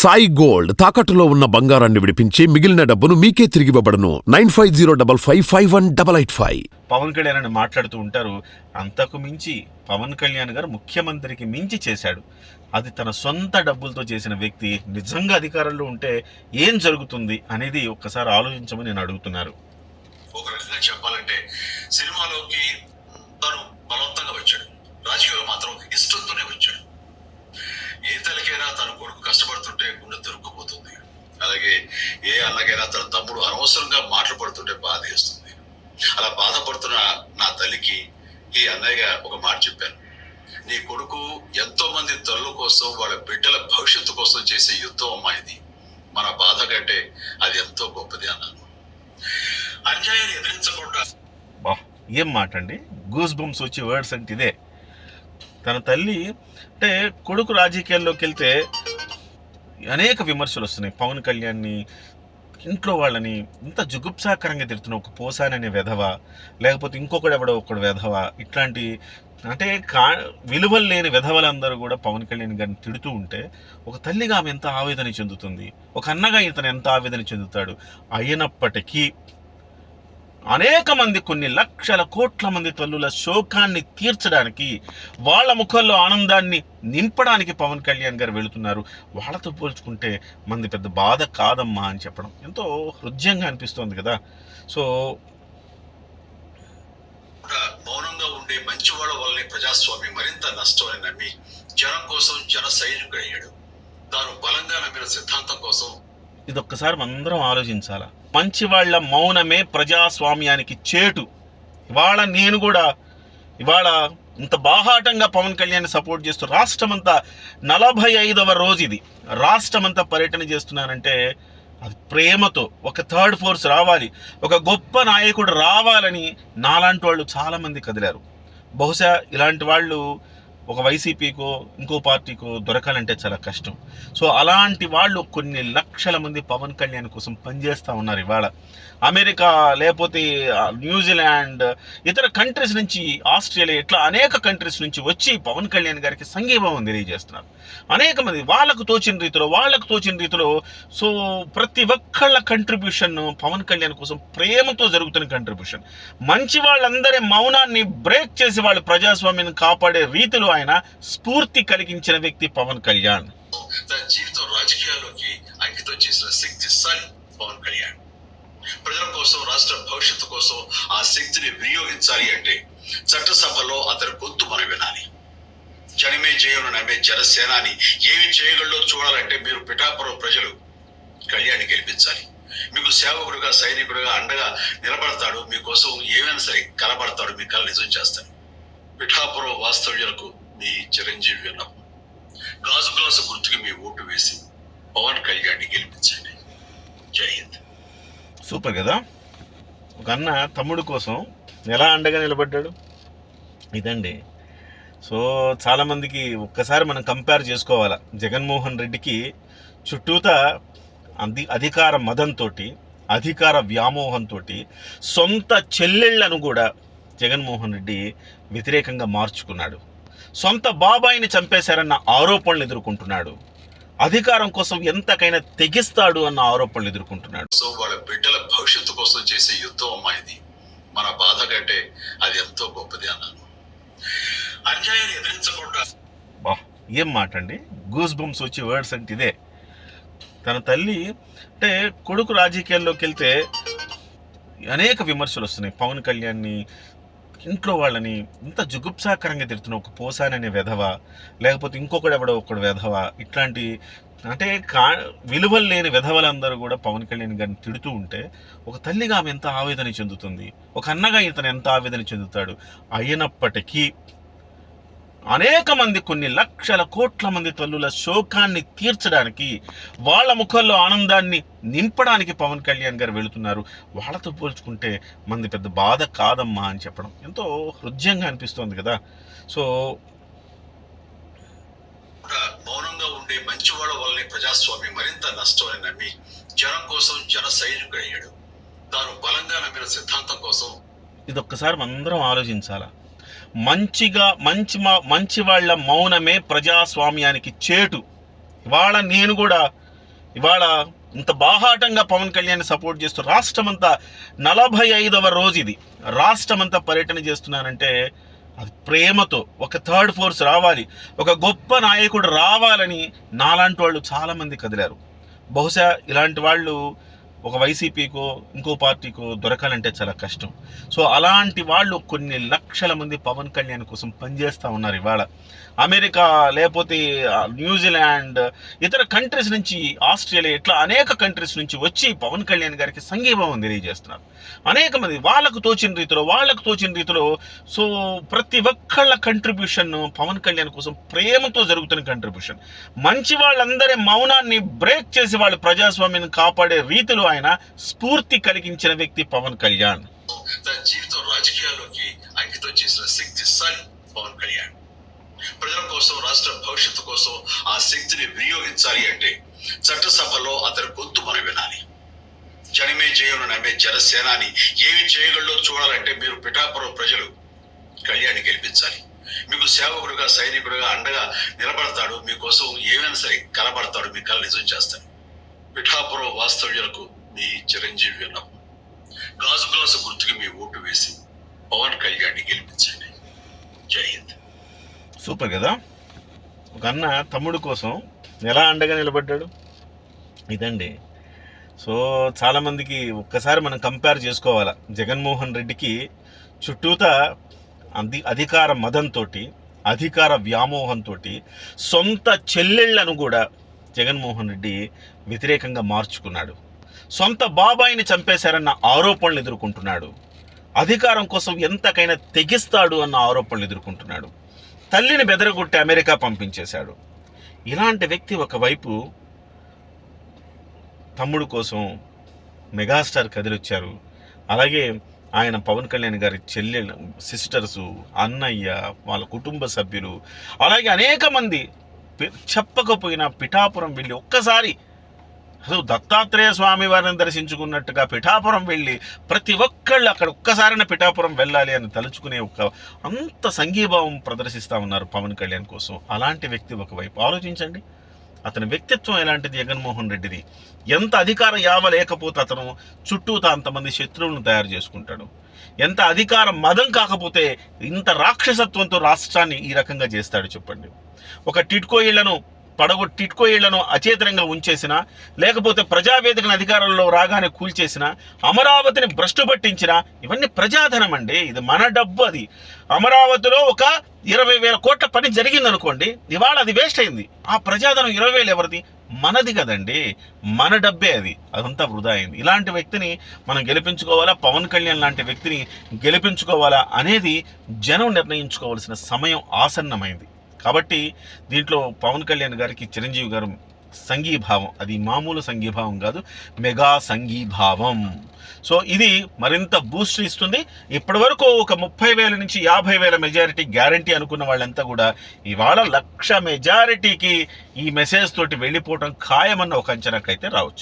Sai gold తాకట్టులో ఉన్న బంగారాన్ని విడిపించి మిగిలిన డబ్బును మీకే తిరిగివ్వబడను nine five zero double five five one double eight five. Pawan Kalyan అని మాట్లాడుతూ ఉంటారు. అంతకు మించి పవన్ కళ్యాణ్ గారు ముఖ్యమంత్రికి మించి చేశాడు. అది తన సొంత డబ్బులతో చేసిన వ్యక్తి నిజంగా అధికారంలో ఉంటే ఏం జరుగుతుంది అనేది ఒక్కసారి ఆలోచించమని నేను అడుగుతున్నారు. ఒక రకంగా చెప్పాలంటే సినిమాలోకి ఏ అన్నకైనా తన తమ్ముడు అనవసరంగా మాటలు పడుతుంటే బాధ వేస్తుంది. అలా బాధపడుతున్న నా తల్లికి ఈ అన్నయ్య ఒక మాట చెప్పాను నీ కొడుకు ఎంతో మంది తల్లుల కోసం వాళ్ళ బిడ్డల భవిష్యత్తు కోసం చేసే యుద్ధం అమ్మా ఇది. మన బాధ కంటే అది ఎంతో గొప్పది అన్నాను. అన్యాయాన్ని ఎదిరించకుండా ఏం మాట అండి? గూస్ బంప్స్ వచ్చే వర్డ్స్ అంటే ఇదే. తన తల్లి అంటే కొడుకు రాజకీయాల్లోకి వెళ్తే అనేక విమర్శలు వస్తున్నాయి. పవన్ కళ్యాణ్ని ఇంట్లో వాళ్ళని ఇంత జుగుప్సాకరంగా తిడుతున్న ఒక పోసాననే వెధవ లేకపోతే ఇంకొకడు ఎవడో ఒకడు వెధవ ఇట్లాంటి అంటే కా విలువలు లేని వెధవలందరూ కూడా పవన్ కళ్యాణ్ గారిని తిడుతూ ఉంటే ఒక తల్లిగా ఆమె ఎంత ఆవేదన చెందుతుంది? ఒక అన్నగా ఇతను ఎంత ఆవేదన చెందుతాడు? అయినప్పటికీ అనేక మంది కొన్ని లక్షల కోట్ల మంది తల్లుల శోకాన్ని తీర్చడానికి వాళ్ళ ముఖంలో ఆనందాన్ని నింపడానికి పవన్ కళ్యాణ్ గారు వెళుతున్నారు. వాళ్ళతో పోల్చుకుంటే మంది పెద్ద బాధ కాదమ్మా అని చెప్పడం ఎంతో హృదయంగా అనిపిస్తోంది కదా. సో మౌనంగా ఉండే మంచివాళ్ళ వల్లనే ప్రజాస్వామ్యం మరింత నష్టమని నమ్మి జనం కోసం జన సైనికుడు అయ్యాడు తాను బలంగా నమ్మిన సిద్ధాంతం కోసం ఇది ఒక్కసారి మనందరం ఆలోచించాల? మంచి వాళ్ళ మౌనమే ప్రజాస్వామ్యానికి చేటు. ఇవాళ నేను కూడా ఇవాళ ఇంత బాహాటంగా పవన్ కళ్యాణ్ సపోర్ట్ చేస్తూ రాష్ట్రమంతా నలభై ఐదవ రోజు ఇది రాష్ట్రమంతా పర్యటన చేస్తున్నానంటే అది ప్రేమతో ఒక థర్డ్ ఫోర్స్ రావాలి ఒక గొప్ప నాయకుడు రావాలని నాలాంటి వాళ్ళు చాలామంది కదిలారు. బహుశా ఇలాంటి వాళ్ళు ఒక వైసీపీకో ఇంకో పార్టీకో దొరకాలంటే చాలా కష్టం. సో అలాంటి వాళ్ళు కొన్ని లక్షల మంది పవన్ కళ్యాణ్ కోసం పనిచేస్తూ ఉన్నారు ఇవాళ. అమెరికా లేకపోతే న్యూజిలాండ్ ఇతర కంట్రీస్ నుంచి ఆస్ట్రేలియా ఇట్లా అనేక కంట్రీస్ నుంచి వచ్చి పవన్ కళ్యాణ్ గారికి సంఘీభావం తెలియజేస్తున్నారు. అనేక మంది వాళ్ళకు తోచిన రీతిలో వాళ్ళకు తోచిన రీతిలో సో ప్రతి ఒక్కళ్ళ కంట్రిబ్యూషన్ పవన్ కళ్యాణ్ కోసం ప్రేమతో జరుగుతున్న కంట్రిబ్యూషన్ మంచి వాళ్ళందరి మౌనాన్ని బ్రేక్ చేసి వాళ్ళు ప్రజాస్వామ్యాన్ని కాపాడే రీతిలో ఆయన స్ఫూర్తి కలిగించిన వ్యక్తి పవన్ కళ్యాణ్. తన జీవితం రాజకీయాల్లోకి అంకితం చేసిన శక్తిశాలి పవన్ కళ్యాణ్. ప్రజల కోసం రాష్ట్ర భవిష్యత్తు కోసం ఆ శక్తిని వినియోగించాలి అంటే చట్టసభలో అతని గొంతు మనం వినాలి. జనమే జయను నమ్మే జనసేనాని ఏమి చేయగలడో చూడాలంటే మీరు పిఠాపురం ప్రజలు కళ్యాణ్ గెలిపించాలి. మీకు సేవకుడుగా సైనికుడుగా అండగా నిలబడతాడు. మీకోసం ఏమైనా సరే కలబడతాడు మీ కళ నిజం చేస్తాడు. పిఠాపురం వాస్తవ్యులకు మీ చిరంజీవి విన్నపం గాజు గ్లాసు గుర్తుకి మీ ఓటు వేసి పవన్ కళ్యాణ్ గెలిపించండి. జై హింద్. సూపర్ కదా? ఒక అన్న తమ్ముడు కోసం ఎలా అండగా నిలబడ్డాడు? ఇదండి. సో చాలామందికి ఒక్కసారి మనం కంపేర్ చేసుకోవాలా. జగన్మోహన్ రెడ్డికి చుట్టూతా అది అధికార మదంతో అధికార వ్యామోహంతో సొంత చెల్లెళ్ళను కూడా జగన్మోహన్ రెడ్డి వ్యతిరేకంగా మార్చుకున్నాడు. సొంత బాబాయిని చంపేశారన్న ఆరోపణలు ఎదుర్కొంటున్నాడు. అధికారం కోసం ఎంతకైనా తెగిస్తాడు అన్న ఆరోపణలు ఎదుర్కొంటున్నాడు. సో వాళ్ళ బిడ్డల భవిష్యత్తు కోసం చేసే యుద్ధం అమ్మా ఇది. మన బాధ కంటే అది ఎంతో గొప్పది అన్నాను. అన్యాయాన్ని ఎదిరించకుండా బా ఏం మాట అండి గూస్ బంప్స్ వచ్చే వర్డ్స్ అంటే ఇదే. తన తల్లి అంటే కొడుకు రాజకీయాల్లోకి వెళ్తే అనేక విమర్శలు వస్తున్నాయి. పవన్ కళ్యాణ్ని ఇంట్లో వాళ్ళని ఇంత జుగుప్సాకరంగా తిడుతున్న ఒక పోసాననే వెధవ లేకపోతే ఇంకొకడు ఎవడో ఒకడు వెధవ ఇట్లాంటి అంటే కా విలువలు లేని వెధవలందరూ కూడా పవన్ కళ్యాణ్ గారిని తిడుతూ ఉంటే ఒక తల్లిగా ఆమె ఎంత ఆవేదన చెందుతుంది? ఒక అన్నగా ఇతను ఎంత ఆవేదన చెందుతాడు? అయినప్పటికీ అనేక మంది కొన్ని లక్షల కోట్ల మంది తల్లుల శోకాన్ని తీర్చడానికి వాళ్ళ ముఖంలో ఆనందాన్ని నింపడానికి పవన్ కళ్యాణ్ గారు వెళుతున్నారు. వాళ్ళతో పోల్చుకుంటే మంది పెద్ద బాధ కాదమ్మా అని చెప్పడం ఎంతో హృదయంగా అనిపిస్తోంది కదా. సో మౌనంగా ఉండే మంచివాళ్ళ వల్లనే ప్రజాస్వామ్యం మరింత నష్టమని నమ్మి జనం కోసం జన సైనికుడు అయ్యాడు తాను బలంగా నమ్మిన సిద్ధాంతం కోసం ఇది ఒక్కసారి మనందరం ఆలోచించాల? మంచిగా మంచి మంచి వాళ్ళ మౌనమే ప్రజాస్వామ్యానికి చేటు. ఇవాళ నేను కూడా ఇవాళ ఇంత బాహాటంగా పవన్ కళ్యాణ్ సపోర్ట్ చేస్తూ రాష్ట్రమంతా నలభై ఐదవ రోజు ఇది రాష్ట్రమంతా పర్యటన చేస్తున్నానంటే అది ప్రేమతో ఒక థర్డ్ ఫోర్స్ రావాలి. ఒక గొప్ప నాయకుడు రావాలని నాలాంటి వాళ్ళు చాలామంది కదిలారు. బహుశా ఇలాంటి వాళ్ళు ఒక వైసీపీకో ఇంకో పార్టీకో దొరకాలంటే చాలా కష్టం. సో అలాంటి వాళ్ళు కొన్ని లక్షల మంది పవన్ కళ్యాణ్ కోసం పనిచేస్తూ ఉన్నారు ఇవాళ. అమెరికా లేకపోతే న్యూజిలాండ్ ఇతర కంట్రీస్ నుంచి ఆస్ట్రేలియా ఇట్లా అనేక కంట్రీస్ నుంచి వచ్చి పవన్ కళ్యాణ్ గారికి సంఘీభావం తెలియజేస్తున్నారు. అనేక మంది వాళ్ళకు తోచిన రీతిలో వాళ్ళకు తోచిన రీతిలో సో ప్రతి ఒక్కళ్ళ కంట్రిబ్యూషన్ పవన్ కళ్యాణ్ కోసం ప్రేమతో జరుగుతున్న కంట్రిబ్యూషన్ మంచి వాళ్ళందరి మౌనాన్ని బ్రేక్ చేసి వాళ్ళు ప్రజాస్వామ్యాన్ని కాపాడే రీతిలో ఆయన స్ఫూర్తి కలిగించిన వ్యక్తి పవన్ కళ్యాణ్. తన జీవితం రాజకీయాల్లోకి అంకితం చేసిన శక్తిశాలి పవన్ కళ్యాణ్. ప్రజల కోసం రాష్ట్ర భవిష్యత్తు కోసం ఆ శక్తిని వినియోగించాలి అంటే చట్టసభలో అతని గొంతు మనం వినాలి. జనమే జయం నమ్మే జనసేనాని ఏమి చేయగలడో చూడాలంటే మీరు పిఠాపురం ప్రజలు కళ్యాణ్ గెలిపించాలి. మీకు సేవకుడుగా సైనికుడుగా అండగా నిలబడతాడు. మీకోసం ఏమైనా సరే కలబడతాడు మీ కళ నిజం చేస్తాడు. పిఠాపురం వాస్తవ్యులకు మీ చిరంజీవి విన్నపం గాజు గ్లాసు గుర్తుకి మీ ఓటు వేసి పవన్ కళ్యాణ్ గెలిపించండి. జై హింద్. సూపర్ కదా? ఒక అన్న తమ్ముడు కోసం ఎలా అండగా నిలబడ్డాడు? ఇదండి. సో చాలామందికి ఒక్కసారి మనం కంపేర్ చేసుకోవాలా. జగన్మోహన్ రెడ్డికి చుట్టూతా అంది అధికార మదంతో అధికార వ్యామోహంతో సొంత చెల్లెళ్ళను కూడా జగన్మోహన్ రెడ్డి వ్యతిరేకంగా మార్చుకున్నాడు. సొంత బాబాయిని చంపేశారన్న ఆరోపణలు ఎదుర్కొంటున్నాడు. అధికారం కోసం ఎంతకైనా తెగిస్తాడు అన్న ఆరోపణలు ఎదుర్కొంటున్నాడు. తల్లిని బెదరగొట్టి అమెరికా పంపించేశాడు. ఇలాంటి వ్యక్తి ఒకవైపు తమ్ముడు కోసం మెగాస్టార్ కదిలొచ్చారు. అలాగే ఆయన పవన్ కళ్యాణ్ గారి చెల్లె సిస్టర్సు అన్నయ్య వాళ్ళ కుటుంబ సభ్యులు అలాగే అనేక మంది చెప్పకపోయినా పిఠాపురం వెళ్ళి ఒక్కసారి అసలు దత్తాత్రేయ స్వామి వారిని దర్శించుకున్నట్టుగా పిఠాపురం వెళ్ళి ప్రతి ఒక్కళ్ళు అక్కడ ఒక్కసారైనా పిఠాపురం వెళ్ళాలి అని తలుచుకునే ఒక అంత సంఘీభావం ప్రదర్శిస్తూ ఉన్నారు పవన్ కళ్యాణ్ కోసం. అలాంటి వ్యక్తి ఒకవైపు ఆలోచించండి. అతని వ్యక్తిత్వం ఎలాంటిది? జగన్మోహన్ రెడ్డిది. ఎంత అధికార యావ లేకపోతే అతను చుట్టూతా అంతమంది శత్రువులను తయారు చేసుకుంటాడు. ఎంత అధికార మదం కాకపోతే ఇంత రాక్షసత్వంతో రాష్ట్రాన్ని ఈ రకంగా చేస్తాడు చెప్పండి. ఒక టిట్కో ఇళ్ళను పడగొట్టి టిట్కో ఇళ్ళను అచేతనంగా ఉంచేసిన లేకపోతే ప్రజావేదికను అధికారంలో రాగానే కూల్చేసిన అమరావతిని భ్రష్టు పట్టించిన ఇవన్నీ ప్రజాధనం అండి ఇది మన డబ్బు అది. అమరావతిలో ఒక ఇరవై వేల కోట్ల పని జరిగింది అనుకోండి ఇవాళ అది వేస్ట్ అయింది. ఆ ప్రజాధనం ఇరవై వేలు ఎవరిది? మనది కదండి. మన డబ్బే అది. అదంతా వృధా అయింది. ఇలాంటి వ్యక్తిని మనం గెలిపించుకోవాలా? పవన్ కళ్యాణ్ లాంటి వ్యక్తిని గెలిపించుకోవాలా? అనేది జనం నిర్ణయించుకోవాల్సిన సమయం ఆసన్నమైంది. కాబట్టి దీంట్లో పవన్ కళ్యాణ్ గారికి చిరంజీవి గారు సంఘీభావం. అది మామూలు సంఘీభావం కాదు మెగా సంఘీభావం. సో ఇది మరింత బూస్ట్ ఇస్తుంది. ఇప్పటి వరకు ఒక ముప్పై వేల నుంచి యాభై వేల మెజారిటీ గ్యారంటీ అనుకున్న వాళ్ళంతా కూడా ఇవాళ లక్ష మెజారిటీకి ఈ మెసేజ్ తోటి వెళ్ళిపోవటం ఖాయమన్న ఒక అంచనాకైతే రావచ్చు.